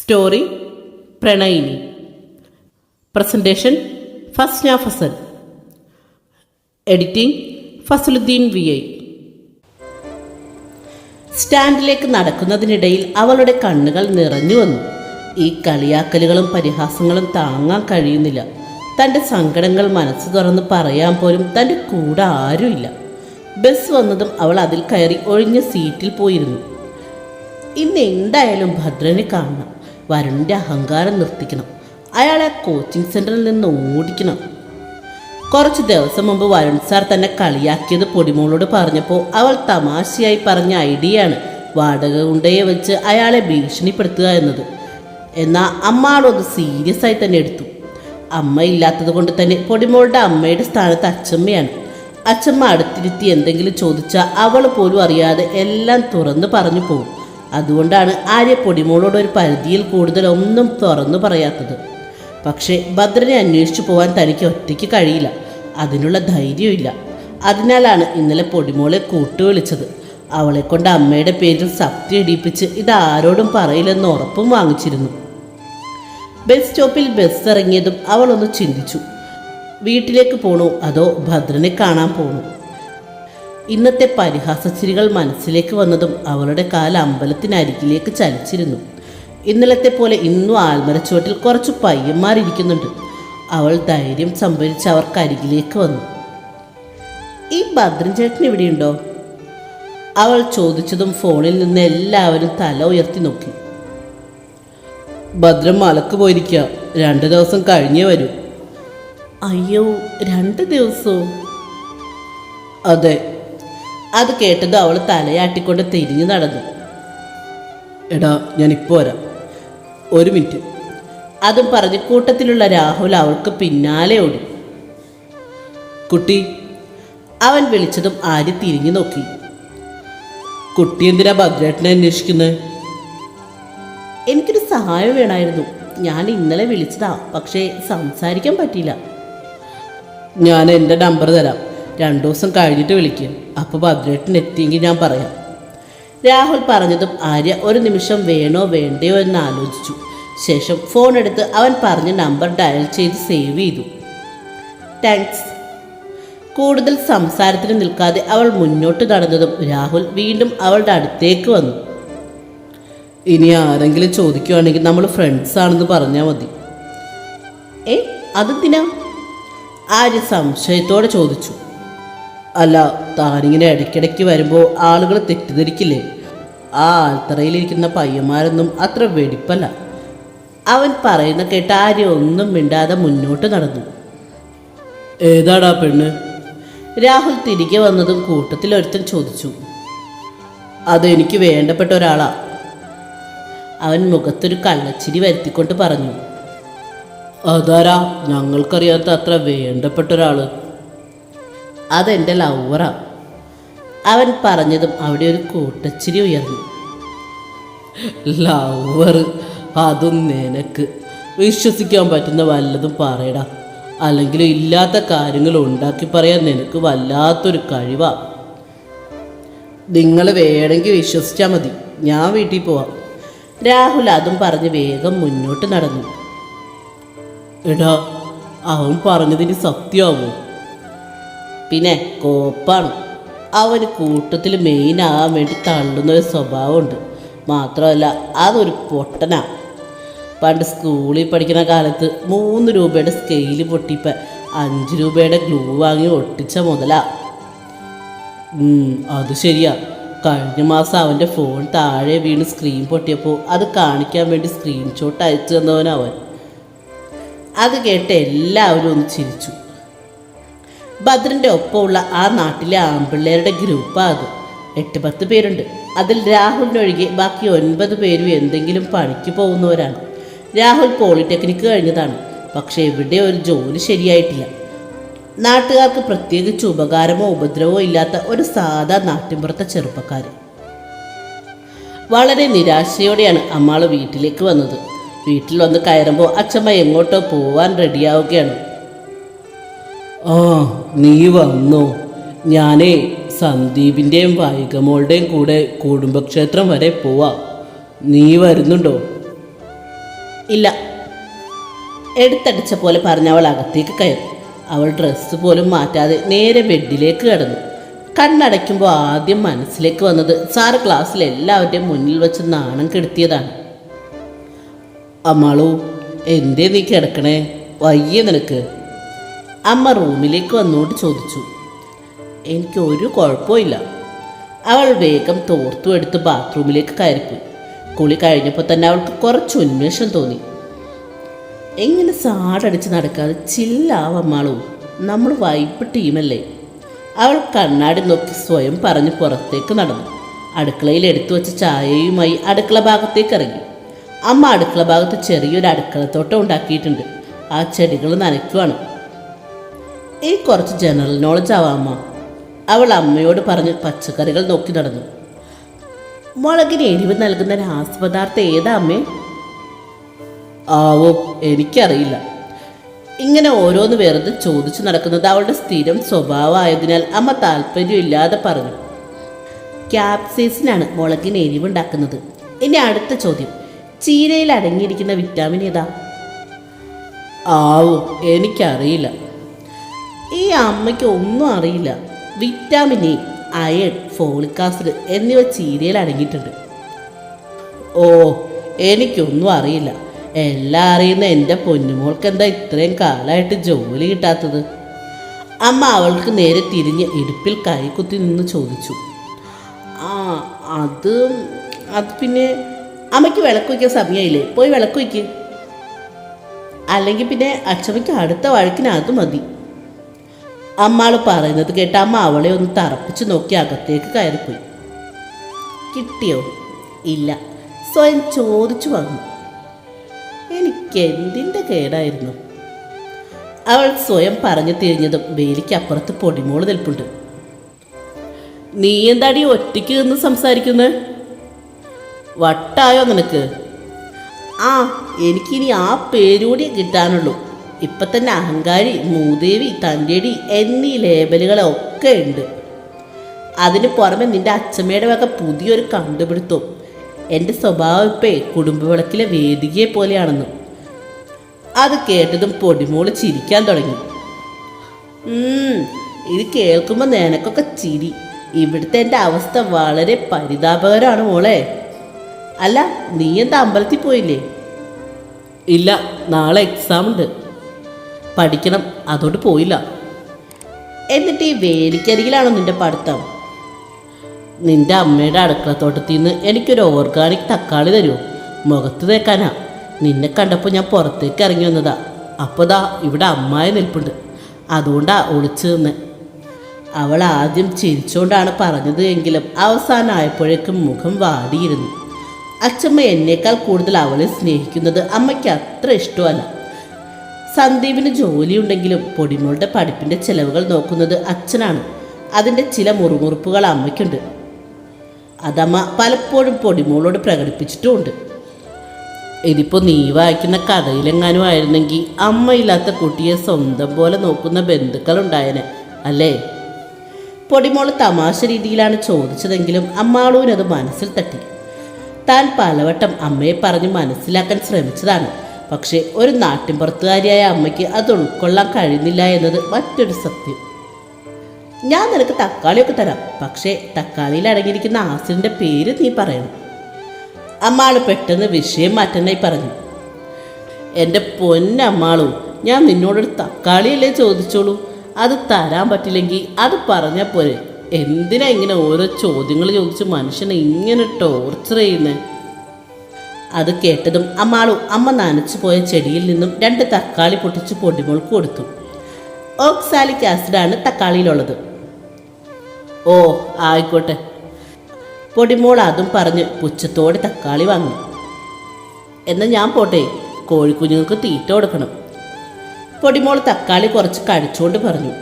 Story പ്രണയിനി. Presentation Fasna Fasal. Editing Fasaluddeen V I. സ്റ്റാൻഡിലേക്ക് നടക്കുന്നതിനിടയിൽ അവളുടെ കണ്ണുകൾ നിറഞ്ഞു വന്നു. ഈ കളിയാക്കലുകളും പരിഹാസങ്ങളും താങ്ങാൻ കഴിയുന്നില്ല. തന്റെ സങ്കടങ്ങൾ മനസ്സ് തുറന്ന് പറയാൻ പോലും തന്റെ കൂടെ ആരുമില്ല. ബസ് വന്നതും അവൾ അതിൽ കയറി ഒഴിഞ്ഞ സീറ്റിൽ പോയിരുന്നു. ഇന്ന് എന്തായാലും ഭദ്രനെ കാണണം. വരുണിന്റെ അഹങ്കാരം നിർത്തിക്കണം. അയാളെ കോച്ചിങ് സെന്ററിൽ നിന്ന് ഓടിക്കണം. കുറച്ച് ദിവസം മുമ്പ് വരുൺ സാർ തന്നെ കളിയാക്കിയത് പൊടിമോളോട് പറഞ്ഞപ്പോൾ അവൾ തമാശയായി പറഞ്ഞ ഐഡിയയാണ് വാടക കൊണ്ടയെ വെച്ച് അയാളെ ഭീഷണിപ്പെടുത്തുക എന്നത്. എന്നാൽ അമ്മാളത് സീരിയസ് ആയി തന്നെ എടുത്തു. അമ്മ ഇല്ലാത്തത് കൊണ്ട് തന്നെ പൊടിമോളുടെ അമ്മയുടെ സ്ഥാനത്ത് അച്ചമ്മയാണ്. അച്ചമ്മ അടുത്തിരുത്തി എന്തെങ്കിലും ചോദിച്ചാൽ അവൾ പോലും അറിയാതെ എല്ലാം തുറന്നു പറഞ്ഞു പോകും. അതുകൊണ്ടാണ് ആര്യ പൊടിമോളോട് ഒരു പരിധിയിൽ കൂടുതൽ ഒന്നും തുറന്നു പറയാത്തത്. പക്ഷേ ഭദ്രനെ അന്വേഷിച്ചു പോകാൻ തനിക്ക് ഒറ്റയ്ക്ക് കഴിയില്ല. അതിനുള്ള ധൈര്യമില്ല അതിനാലാണ് ഇന്നലെ പൊടിമോളെ കൂട്ടുവിളിച്ചത്. അവളെ കൊണ്ട് അമ്മയുടെ പേരിൽ സത്യം ഇടിപ്പിച്ച് ഇത് ആരോടും പറയില്ലെന്ന് ഉറപ്പും വാങ്ങിച്ചിരുന്നു. ബസ് സ്റ്റോപ്പിൽ ബസ് ഇറങ്ങിയതും അവളൊന്ന് ചിന്തിച്ചു. വീട്ടിലേക്ക് പോണോ അതോ ഭദ്രനെ കാണാൻ പോണോ? ഇന്നത്തെ പരിഹാസച്ചിരികൾ മനസ്സിലേക്ക് വന്നതും അവളുടെ കാല അമ്പലത്തിനരികിലേക്ക് ചലിച്ചിരുന്നു. ഇന്നലത്തെ പോലെ ഇന്നും ആൽമരച്ചുവട്ടിൽ കുറച്ച് പയ്യന്മാരിരിക്കുന്നുണ്ട് അവൾ ധൈര്യം സംഭരിച്ച് അവർക്ക് അരികിലേക്ക് വന്നു. ഈ ഭദ്രൻ ചേട്ടൻ ഇവിടെയുണ്ടോ? അവൾ ചോദിച്ചതും ഫോണിൽ നിന്ന് എല്ലാവരും തല ഉയർത്തി നോക്കി. ഭദ്രം മലക്ക് പോയിരിക്കുക രണ്ട് ദിവസം കഴിഞ്ഞേ വരൂ. അയ്യോ രണ്ട് ദിവസവും അതെ അത് കേട്ടത് അവൾ തലയാട്ടിക്കൊണ്ട് തിരിഞ്ഞു നടന്നു. എടാ ഞാൻ ഇപ്പോൾ വരാം. ഒരു മിനിറ്റ്. അതും പറഞ്ഞ് കൂട്ടത്തിലുള്ള രാഹുൽ അവൾക്ക് പിന്നാലെ ഓടി. കുട്ടി. അവൻ വിളിച്ചതും ആര്യ തിരിഞ്ഞു നോക്കി. കുട്ടി എന്തിനാ ഭദ്രേട്ടനെ അന്വേഷിക്കുന്നത് എനിക്കൊരു സഹായം വേണമായിരുന്നു ഞാൻ ഇന്നലെ വിളിച്ചതാ പക്ഷേ സംസാരിക്കാൻ പറ്റിയില്ല. ഞാൻ എന്റെ നമ്പർ തരാം. രണ്ടു ദിവസം കഴിഞ്ഞിട്ട് വിളിക്കുക അപ്പോൾ ഭദ്രേട്ടൻ എത്തിയെങ്കിൽ ഞാൻ പറയാം. രാഹുൽ പറഞ്ഞതും ആര്യ ഒരു നിമിഷം വേണോ വേണ്ടയോ എന്ന് ആലോചിച്ചു. ശേഷം ഫോൺ എടുത്ത് അവൻ പറഞ്ഞ നമ്പർ ഡയൽ ചെയ്ത് സേവ് ചെയ്തു. താങ്ക്സ് കൂടുതൽ സംസാരത്തിന് നിൽക്കാതെ അവൾ മുന്നോട്ട് നടന്നതും രാഹുൽ വീണ്ടും അവളുടെ അടുത്തേക്ക് വന്നു. ഇനി ആരെങ്കിലും ചോദിക്കുവാണെങ്കിൽ നമ്മൾ ഫ്രണ്ട്സ് ആണെന്ന് പറഞ്ഞാൽ മതി. ഏ അതെന്തിനാ? ആര്യ സംശയത്തോടെ ചോദിച്ചു. അല്ല താനിങ്ങനെ ഇടയ്ക്കിടയ്ക്ക് വരുമ്പോൾ ആളുകൾ തെറ്റിദ്ധരിക്കില്ലേ? ആ ആൽത്തറയിലിരിക്കുന്ന പയ്യന്മാരൊന്നും അത്ര വെടിപ്പല്ല. അവൻ പറയുന്ന കേട്ട് ആര്യ ഒന്നും മിണ്ടാതെ മുന്നോട്ട് നടന്നു. ഏതാടാ പെണ്ണ്? രാഹുൽ തിരികെ വന്നതും കൂട്ടത്തിൽ ഒരുത്തൻ ചോദിച്ചു. അതെനിക്ക് വേണ്ടപ്പെട്ട ഒരാളാ. അവൻ മുഖത്തൊരു കള്ളച്ചിരി വരുത്തിക്കൊണ്ട് പറഞ്ഞു. അതാരാ ഞങ്ങൾക്കറിയാത്ത അത്ര വേണ്ടപ്പെട്ട ഒരാൾ? അതെന്റെ ലവറാ അവൻ പറഞ്ഞതും അവിടെ ഒരു കൂട്ടച്ചിരി ഉയർന്നു. ലവർ അതും നിനക്ക്. വിശ്വസിക്കാൻ പറ്റുന്ന വല്ലതും പറയടാ. അല്ലെങ്കിൽ ഇല്ലാത്ത കാര്യങ്ങൾ ഉണ്ടാക്കി പറയാൻ നിനക്ക് വല്ലാത്തൊരു കഴിവാ. നിങ്ങൾ വേണമെങ്കിൽ വിശ്വസിച്ചാൽ മതി. ഞാൻ വീട്ടിൽ പോവാം. രാഹുൽ അതും പറഞ്ഞ് വേഗം മുന്നോട്ട് നടന്നു. എടാ അവൻ പറഞ്ഞതിന് സത്യമാവോ? പിന്നെ കോപ്പാണ്. അവന് കൂട്ടത്തിൽ മെയിൻ ആവാൻ വേണ്ടി തള്ളുന്ന ഒരു സ്വഭാവമുണ്ട്. മാത്രമല്ല അതൊരു പൊട്ടനാ. പണ്ട് സ്കൂളിൽ പഠിക്കുന്ന കാലത്ത് മൂന്ന് രൂപയുടെ സ്കെയിൽ പൊട്ടിപ്പ അഞ്ച് രൂപയുടെ ഗ്ലൂ വാങ്ങി ഒട്ടിച്ച മുതലാ. അത് ശരിയാ. കഴിഞ്ഞ മാസം അവന്റെ ഫോൺ താഴെ വീണ് സ്ക്രീൻ പൊട്ടിയപ്പോൾ അത് കാണിക്കാൻ വേണ്ടി സ്ക്രീൻഷോട്ട് അയച്ചു തന്നവനവൻ അത് കേട്ട് എല്ലാവരും ഒന്ന് ചിരിച്ചു. ഭദ്രന്റെ ഒപ്പമുള്ള ആ നാട്ടിലെ ആൺപിള്ളേരുടെ ഗ്രൂപ്പാകും. എട്ട് പത്ത് പേരുണ്ട്. അതിൽ രാഹുലിനൊഴികെ ബാക്കി ഒൻപത് പേരും എന്തെങ്കിലും പണിക്ക് പോകുന്നവരാണ്. രാഹുൽ പോളിടെക്നിക്ക് കഴിഞ്ഞതാണ്. പക്ഷേ ഇവിടെ ഒരു ജോലി ശരിയായിട്ടില്ല. നാട്ടുകാർക്ക് പ്രത്യേകിച്ച് ഉപകാരമോ ഉപദ്രവമോ ഇല്ലാത്ത ഒരു സാധാ നാട്ടിൻപുറത്തെ ചെറുപ്പക്കാർ വളരെ നിരാശയോടെയാണ് അമ്മാൾ വീട്ടിലേക്ക് വന്നത്. വീട്ടിൽ വന്ന് കയറുമ്പോൾ അച്ഛമ്മ എങ്ങോട്ടോ പോവാൻ റെഡിയാവുകയാണ് ആ നീ വന്നു. ഞാനേ സന്ദീപിന്റെയും വൈകമോളുടെയും കൂടെ കുടുംബക്ഷേത്രം വരെ പോവാ. നീ വരുന്നുണ്ടോ? ഇല്ല. എടുത്തടിച്ച പോലെ പറഞ്ഞ അവൾ അകത്തേക്ക് കയറി. അവൾ ഡ്രസ്സ് പോലും മാറ്റാതെ നേരെ ബെഡിലേക്ക് കിടന്നു. കണ്ണടയ്ക്കുമ്പോൾ ആദ്യം മനസ്സിലേക്ക് വന്നത് സാറ് ക്ലാസ്സിൽ എല്ലാവരുടെയും മുന്നിൽ വെച്ച് നാണം കെടുത്തിയതാണ്. അമ്മാളു എന്തേ നീ കിടക്കണേ? വയ്യ നിനക്ക്. അമ്മ റൂമിലേക്ക് വന്നുകൊണ്ട് ചോദിച്ചു എനിക്ക് ഒരു കുഴപ്പമില്ല അവൾ വേഗം തോർത്തു എടുത്ത് ബാത്റൂമിലേക്ക് കയറിപ്പോയി. കുളി കഴിഞ്ഞപ്പോൾ തന്നെ അവൾക്ക് കുറച്ച് ഉന്മേഷം തോന്നി. എങ്ങനെ സാടടിച്ച് നടക്കാതെ ചില്ലാവമ്മാളൂ നമ്മൾ വൈപ്പ് ടീമല്ലേ. അവൾ കണ്ണാടി നോക്കി സ്വയം പറഞ്ഞ് പുറത്തേക്ക് നടന്നു. അടുക്കളയിൽ എടുത്തു വെച്ച ചായയുമായി അടുക്കള ഭാഗത്തേക്ക് ഇറങ്ങി. അമ്മ അടുക്കള ഭാഗത്ത് ചെറിയൊരു അടുക്കളത്തോട്ടം ഉണ്ടാക്കിയിട്ടുണ്ട്. ആ ചെടികൾ നനയ്ക്കുവാണ്. ഈ കുറച്ച് ജനറൽ നോളജ് ആവാമോ അവൾ അമ്മയോട് പറഞ്ഞ് പച്ചക്കറികൾ നോക്കി നടന്നു. മുളകിന് എരിവ് നൽകുന്ന രാസപദാർത്ഥം ഏതാ അമ്മേ? ആവോ എനിക്കറിയില്ല. ഇങ്ങനെ ഓരോന്ന് വെറുതെ ചോദിച്ചു നടക്കുന്നത് അവളുടെ സ്ഥിരം സ്വഭാവമായതിനാൽ അമ്മ താല്പര്യമില്ലാതെ പറഞ്ഞു. ക്യാപ്സൈസിനാണ് മുളകിന് എരിവുണ്ടാക്കുന്നത്. ഇനി അടുത്ത ചോദ്യം. ചീരയിൽ അടങ്ങിയിരിക്കുന്ന വിറ്റാമിൻ ഏതാ? ആവോ എനിക്കറിയില്ല. ഈ അമ്മയ്ക്ക് ഒന്നും അറിയില്ല. Vitamin A iron folic acid എന്നിവ ചീരയിൽ അടങ്ങിയിട്ടുണ്ട്. ഓ എനിക്കൊന്നും അറിയില്ല. എല്ലാം അറിയുന്ന എന്റെ പൊന്നുമോൾക്ക് എന്താ ഇത്രയും കാലമായിട്ട് ജോലി കിട്ടാത്തത്? അമ്മ അവൾക്ക് നേരെ തിരിഞ്ഞ് ഇടുപ്പിൽ കൈകുത്തി നിന്ന് ചോദിച്ചു. ആ അത് അത് പിന്നെ അമ്മയ്ക്ക് വിളക്ക് വയ്ക്കാൻ സമയമായില്ലേ പോയി വിളക്ക് വയ്ക്ക്. അല്ലെങ്കിൽ പിന്നെ അച്ഛമ്മയ്ക്ക് അടുത്ത വഴക്കിന് അത് മതി. അമ്മാൾ പറയുന്നത് കേട്ട് അമ്മ അവളെ ഒന്ന് തറപ്പിച്ച് നോക്കി അകത്തേക്ക് കയറിപ്പോയി. കിട്ടിയോ? ഇല്ല. സ്വയം ചോദിച്ചു വാങ്ങി എനിക്ക് എന്തിന്റെ കേടായിരുന്നു? അവൾ സ്വയം പറഞ്ഞു തിരിഞ്ഞതും വേലിക്ക് അപ്പുറത്ത് പൊടിമോൾ നിൽപ്പുണ്ട്. നീ എന്താടി ഒറ്റയ്ക്ക് നിന്ന് സംസാരിക്കുന്നത് വട്ടായോ നിനക്ക്? ആ എനിക്കിനി ആ പേരൂടി കിട്ടാനുള്ളൂ. ഇപ്പം തന്നെ അഹങ്കാരി മൂദേവി തന്റെടി എന്നീ ലേബലുകളൊക്കെ ഉണ്ട്. അതിന് പുറമെ നിന്റെ അച്ഛമ്മയുടെ വക പുതിയൊരു കണ്ടുപിടുത്തവും എന്റെ സ്വഭാവം ഇപ്പേ കുടുംബവിളക്കിലെ വേദികയെ പോലെയാണെന്നും അത് കേട്ടതും പൊടിമോൾ ചിരിക്കാൻ തുടങ്ങി. ഇത് കേൾക്കുമ്പോൾ നിനക്കൊക്കെ ചിരി. ഇവിടുത്തെ എന്റെ അവസ്ഥ വളരെ പരിതാപകരമാണ് മോളെ. അല്ല നീ എന്താ അമ്പലത്തിൽ പോയില്ലേ? ഇല്ല നാളെ എക്സാം ഉണ്ട്. പഠിക്കണം. അതോട് പോയില്ല. എന്നിട്ട് ഈ വേലിക്കരികിലാണോ നിന്റെ പഠിത്തം? നിന്റെ അമ്മയുടെ അടുക്കളത്തോട്ടത്തിൽ നിന്ന് എനിക്കൊരു ഓർഗാനിക് തക്കാളി തരുമോ മുഖത്ത് തേക്കാനാ. നിന്നെ കണ്ടപ്പോൾ ഞാൻ പുറത്തേക്ക് ഇറങ്ങി വന്നതാ. അപ്പോൾ ദാ ഇവിടെ അമ്മായി നിൽപ്പുണ്ട്. അതുകൊണ്ടാ ഒളിച്ചു നിന്ന്. അവൾ ആദ്യം ചിരിച്ചുകൊണ്ടാണ് പറഞ്ഞത് എങ്കിലും അവസാനമായപ്പോഴേക്കും മുഖം വാടിയിരുന്നു. അച്ഛമ്മ എന്നേക്കാൾ കൂടുതൽ അവളെ സ്നേഹിക്കുന്നത് അമ്മയ്ക്ക് അത്ര ഇഷ്ടമല്ല. സന്ദീപിന് ജോലിയുണ്ടെങ്കിലും പൊടിമോളുടെ പഠിപ്പിന്റെ ചെലവുകൾ നോക്കുന്നത് അച്ഛനാണ്. അതിന്റെ ചില മുറുമുറുപ്പുകൾ അമ്മയ്ക്കുണ്ട്. അതമ്മ പലപ്പോഴും പൊടിമോളോട് പ്രകടിപ്പിച്ചിട്ടുമുണ്ട്. ഇതിപ്പോൾ നീ വായിക്കുന്ന കഥയിലെങ്ങാനും ആയിരുന്നെങ്കിൽ അമ്മയില്ലാത്ത കുട്ടിയെ സ്വന്തം പോലെ നോക്കുന്ന ബന്ധുക്കളുണ്ടായേനെ അല്ലേ? പൊടിമോൾ തമാശ രീതിയിലാണ് ചോദിച്ചതെങ്കിലും അമ്മാളൂനത് മനസ്സിൽ തട്ടി. താൻ പലവട്ടം അമ്മയെ പറഞ്ഞ് മനസ്സിലാക്കാൻ ശ്രമിച്ചതാണ്. പക്ഷേ ഒരു നാട്ടിൻപുറത്തുകാരിയായ അമ്മയ്ക്ക് അത് ഉൾക്കൊള്ളാൻ കഴിയുന്നില്ല എന്നത് മറ്റൊരു സത്യം. ഞാൻ നിനക്ക് തക്കാളിയൊക്കെ തരാം. പക്ഷേ തക്കാളിയിൽ അടങ്ങിയിരിക്കുന്ന ആസിഡിന്റെ പേര് നീ പറയണം. അമ്മാൾ പെട്ടെന്ന് വിഷയം മാറ്റാനായി പറഞ്ഞു. എന്റെ പൊന്നമ്മാളു ഞാൻ നിന്നോടൊരു തക്കാളിയല്ലേ ചോദിച്ചോളൂ? അത് തരാൻ പറ്റില്ലെങ്കിൽ അത് പറഞ്ഞാൽ പോരെ. എന്തിനാ ഇങ്ങനെ ഓരോ ചോദ്യങ്ങൾ ചോദിച്ച് മനുഷ്യനെ ഇങ്ങനെ ടോർച്ചർ ചെയ്യുന്നത് അത് കേട്ടതും അമ്മാളു അമ്മ നനച്ചു പോയ ചെടിയിൽ നിന്നും രണ്ട് തക്കാളി പൊട്ടിച്ച് പൊടിമോൾക്ക് കൊടുത്തു. ഓക്സാലിക് ആസിഡാണ് തക്കാളിയിലുള്ളത്. ഓ ആയിക്കോട്ടെ. പൊടിമോൾ അതും പറഞ്ഞ് പുച്ഛത്തോടെ തക്കാളി വാങ്ങി. എന്നാൽ ഞാൻ പോട്ടെ കോഴിക്കുഞ്ഞുങ്ങൾക്ക് തീറ്റ കൊടുക്കണം. പൊടിമോൾ തക്കാളി കുറച്ച് കഴിച്ചുകൊണ്ട് പറഞ്ഞു.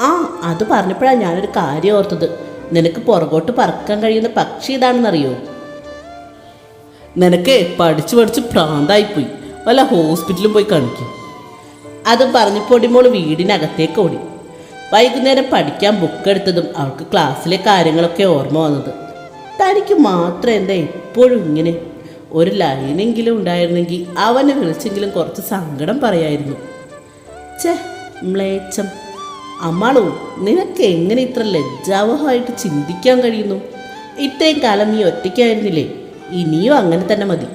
ആ അത് പറഞ്ഞപ്പോഴാണ് ഞാനൊരു കാര്യം ഓർത്തത്. നിനക്ക് പുറകോട്ട് പറക്കാൻ കഴിയുന്ന പക്ഷി ഇതാണെന്നറിയോ? നിനക്ക് പഠിച്ച് പഠിച്ച് പ്രാന്തായിപ്പോയി വല്ല ഹോസ്പിറ്റലിൽ പോയി കാണിക്കും. അത് പറഞ്ഞ് പൊടിമോൾ വീടിനകത്തേക്ക് ഓടി. വൈകുന്നേരം പഠിക്കാൻ ബുക്ക് എടുത്തതും അവൾക്ക് ക്ലാസ്സിലെ കാര്യങ്ങളൊക്കെ ഓർമ്മ വന്നത്. തനിക്ക് മാത്രം എന്താ എപ്പോഴും ഇങ്ങനെ? ഒരു ലൈനെങ്കിലും ഉണ്ടായിരുന്നെങ്കിൽ അവനെ വിളിച്ചെങ്കിലും കുറച്ച് സങ്കടം പറയായിരുന്നു. ചേ മ്ലേച്ചം അമ്മാളു നിനക്ക് എങ്ങനെ ഇത്ര ലജ്ജാവഹമായിട്ട് ചിന്തിക്കാൻ കഴിയുന്നു? ഇത്രയും കാലം നീ ഒറ്റയ്ക്കായിരുന്നില്ലേ? ഇനിയും അങ്ങനെ തന്നെ മതി.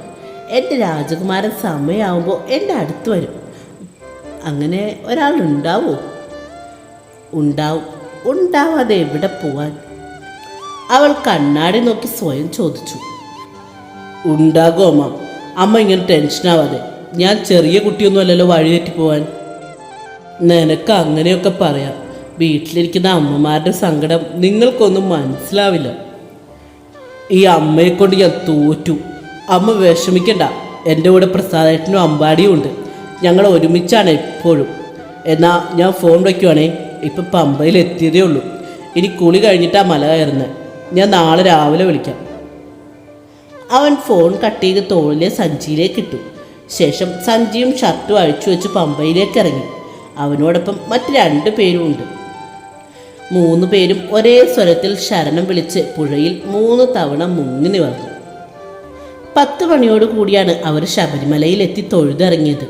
എന്റെ രാജകുമാരൻ സമയമാകുമ്പോൾ എന്റെ അടുത്ത് വരും. അങ്ങനെ ഒരാൾ ഉണ്ടാവോ? ഉണ്ടാവും. ഉണ്ടാവാതെ എവിടെ പോവാൻ? അവൾ കണ്ണാടി നോക്കി സ്വയം ചോദിച്ചു. ഉണ്ടാകും അമ്മ? അമ്മ ഇങ്ങനെ ടെൻഷനാവാതെ ഞാൻ ചെറിയ കുട്ടിയൊന്നുമല്ലല്ലോ വഴിതെറ്റി പോവാൻ. നിനക്ക് അങ്ങനെയൊക്കെ പറയാം. വീട്ടിലിരിക്കുന്ന അമ്മമാരുടെ സങ്കടം നിങ്ങൾക്കൊന്നും മനസ്സിലാവില്ല. ഈ അമ്മയെ കൊണ്ട് ഞാൻ തോറ്റു. അമ്മ വിഷമിക്കണ്ട. എന്റെ കൂടെ പ്രസാദേട്ടനും അമ്പാടിയും ഉണ്ട്. ഞങ്ങൾ ഒരുമിച്ചാണ് എപ്പോഴും. എന്നാൽ ഞാൻ ഫോൺ വയ്ക്കുവാണേ ഇപ്പം പമ്പയിൽ എത്തിയതേ ഉള്ളൂ. ഇനി കുളി കഴിഞ്ഞിട്ടാ മല കയറുന്നത് ഞാൻ നാളെ രാവിലെ വിളിക്കാം. അവൻ ഫോൺ കട്ട് ചെയ്ത് തോളിലെ സഞ്ചിയിലേക്ക് ഇട്ടു. ശേഷം സഞ്ചിയും ഷർട്ടും അഴിച്ചു വെച്ച് പമ്പയിലേക്ക് ഇറങ്ങി. അവനോടൊപ്പം മറ്റ് രണ്ട് പേരും ഉണ്ട്. മൂന്ന് പേരും ഒരേ സ്വരത്തിൽ ശരണം വിളിച്ച് പുഴയിൽ മൂന്ന് തവണ മുങ്ങി നിവർന്നു. പത്ത് മണിയോട് കൂടിയാണ് അവർ ശബരിമലയിൽ എത്തി തൊഴുതിറങ്ങിയത്.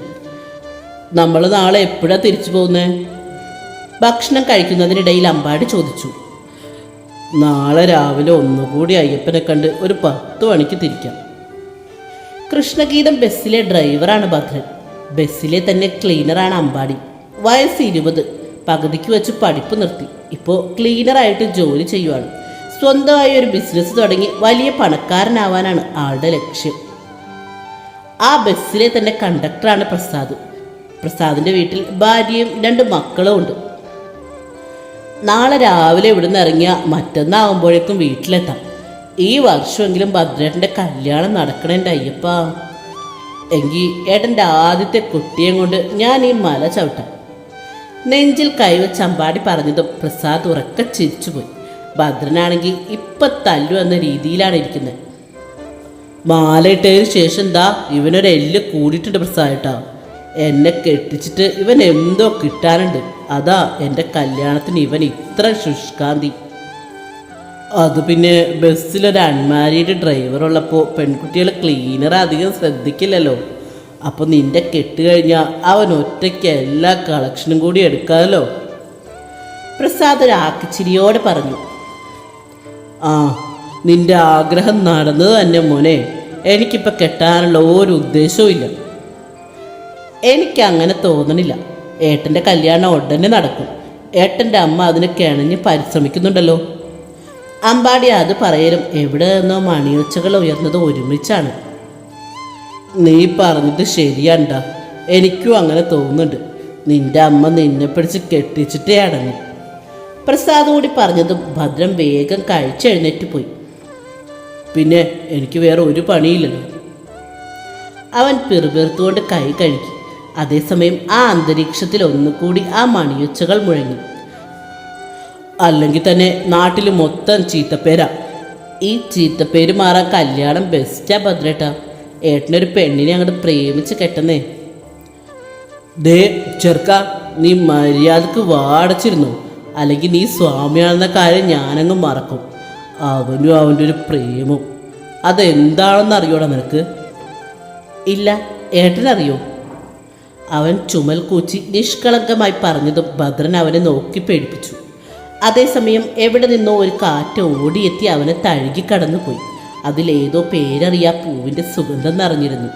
നമ്മൾ നാളെ എപ്പോഴാ തിരിച്ചു പോകുന്നത് ഭക്ഷണം കഴിക്കുന്നതിനിടയിൽ അമ്പാടി ചോദിച്ചു. നാളെ രാവിലെ ഒന്നുകൂടി അയ്യപ്പനെ കണ്ട് ഒരു പത്ത് മണിക്ക് തിരിക്കാം. കൃഷ്ണഗീതം ബസ്സിലെ ഡ്രൈവറാണ് ഭദ്രൻ. ബസ്സിലെ തന്നെ ക്ലീനറാണ് അമ്പാടി. വയസ്സ് ഇരുപത്. പകുതിക്ക് വെച്ച് പഠിപ്പ് നിർത്തി. ഇപ്പോൾ ക്ലീനറായിട്ട് ജോലി ചെയ്യുവാണ്. സ്വന്തമായി ഒരു ബിസിനസ് തുടങ്ങി വലിയ പണക്കാരനാവാനാണ് ആളുടെ ലക്ഷ്യം. ആ ബസ്സിലെ തന്നെ കണ്ടക്ടറാണ് പ്രസാദ്. പ്രസാദിന്റെ വീട്ടിൽ ഭാര്യയും രണ്ട് മക്കളും ഉണ്ട്. നാളെ രാവിലെ ഇവിടുന്ന് ഇറങ്ങിയ മറ്റന്നാവുമ്പോഴേക്കും വീട്ടിലെത്താം. ഈ വർഷമെങ്കിലും ഭദ്രേട്ടന്റെ കല്യാണം നടക്കണേന്റെ അയ്യപ്പ. എങ്കിൽ ഏട്ടന്റെ ആദ്യത്തെ കുട്ടിയെ കൊണ്ട് ഞാൻ ഈ മല ചവിട്ടാം. നെഞ്ചിൽ കൈവച്ച് അമ്പാടി പറഞ്ഞതും പ്രസാദ് ഉറക്കെ ചിരിച്ചുപോയി. ഭദ്രനാണെങ്കിൽ ഇപ്പം തല്ലു എന്ന രീതിയിലാണ് ഇരിക്കുന്നത്. മാലയിട്ടതിന് ശേഷം എന്താ ഇവനൊരു എല്ല് കൂടിയിട്ടുണ്ട് പ്രസാദേട്ടാ. എന്നെ കെട്ടിച്ചിട്ട് ഇവൻ എന്തോ കിട്ടാനുണ്ട്. അതാ എന്റെ കല്യാണത്തിന് ഇവൻ ഇത്ര ശുഷ്കാന്തി. അത് പിന്നെ ബസ്സിലൊരു ഡ്രൈവർ ഉള്ളപ്പോൾ പെൺകുട്ടികൾ ക്ലീനർ അധികം ശ്രദ്ധിക്കില്ലല്ലോ. അപ്പോൾ നിന്റെ കെട്ട് അവൻ ഒറ്റയ്ക്ക് എല്ലാ കളക്ഷനും കൂടി എടുക്കാമല്ലോ പ്രസാദ് ഒരാക്കിച്ചിരിയോടെ പറഞ്ഞു. ആ നിന്റെ ആഗ്രഹം നടന്നത് തന്നെ മോനെ. എനിക്കിപ്പോൾ കെട്ടാനുള്ള ഒരു ഉദ്ദേശവും ഇല്ല. എനിക്കങ്ങനെ തോന്നണില്ല. ഏട്ടന്റെ കല്യാണം ഉടനെ നടക്കും. ഏട്ടന്റെ അമ്മ അതിന് കിണഞ്ഞ് പരിശ്രമിക്കുന്നുണ്ടല്ലോ. അമ്പാടി അത് പറയലും എവിടെ നിന്നോ മണിയൊച്ചകൾ ഉയർന്നത് ഒരുമിച്ചാണ്. നീ പറഞ്ഞത് ശരിയാണ്ട. എനിക്കും അങ്ങനെ തോന്നുന്നുണ്ട്. നിന്റെ അമ്മ നിന്നെ പിടിച്ച് കെട്ടിച്ചിട്ടേ അടങ്ങും. പ്രസാദ് കൂടി പറഞ്ഞതും ഭദ്രം വേഗം കഴിച്ചെഴുന്നേറ്റ് പോയി. പിന്നെ എനിക്ക് വേറെ ഒരു പണിയില്ലല്ലോ. അവൻ പിറുപിറുത്തുകൊണ്ട് കൈ കഴുകി. അതേസമയം ആ അന്തരീക്ഷത്തിൽ ഒന്നുകൂടി ആ മണിയൊച്ചകൾ മുഴങ്ങി. അല്ലെങ്കിൽ തന്നെ നാട്ടിൽ മൊത്തം ചീത്തപ്പേരാ. ഈ ചീത്തപ്പേര് മാറാൻ കല്യാണം ബെസ്റ്റാ ഭദ്രേട്ടാ. ഏട്ടനൊരു പെണ്ണിനെ അങ്ങോട്ട് പ്രേമിച്ച് കെട്ടുന്നേ ദേ ചെറുക്ക നീ മര്യാദയ്ക്ക് വാടച്ചിരുന്നു. അല്ലെങ്കിൽ നീ സ്വാമിയാണെന്ന കാര്യം ഞാനങ്ങ് മറക്കും. അവനും അവന്റെ ഒരു പ്രേമവും അതെന്താണെന്ന് അറിയോടാ നിനക്ക്? ഇല്ല ഏട്ടനറിയോ? അവൻ ചുമൽ കൂച്ചി നിഷ്കളങ്കമായി പറഞ്ഞത് ഭദ്രൻ അവനെ നോക്കി പേടിപ്പിച്ചു. അതേസമയം എവിടെ നിന്നോ ഒരു കാറ്റ് ഓടിയെത്തി അവനെ തഴുകി കടന്നുപോയി. അതിലേതോ പേരറിയാ പൂവിന്റെ സുഗന്ധം നിറഞ്ഞിരുന്നു.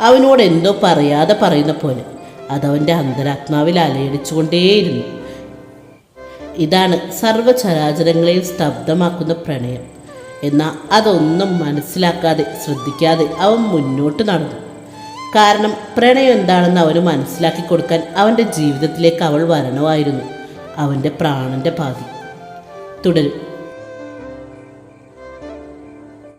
അവനോട് എന്തോ പറയാതെ പറയുന്ന പോലെ അതവന്റെ അന്തരാത്മാവിൽ അലയടിച്ചുകൊണ്ടേയിരുന്നു. ഇതാണ് സർവചരാചരങ്ങളെ സ്തബ്ധമാക്കുന്ന പ്രണയം. എന്നാൽ അതൊന്നും മനസ്സിലാക്കാതെ ശ്രദ്ധിക്കാതെ അവൻ മുന്നോട്ട് നടന്നു. കാരണം പ്രണയം എന്താണെന്ന് അവന് മനസ്സിലാക്കി കൊടുക്കാൻ അവന്റെ ജീവിതത്തിലേക്ക് അവൾ വരണമായിരുന്നു. അവന്റെ പ്രാണന്റെ പാതി. തുടരും.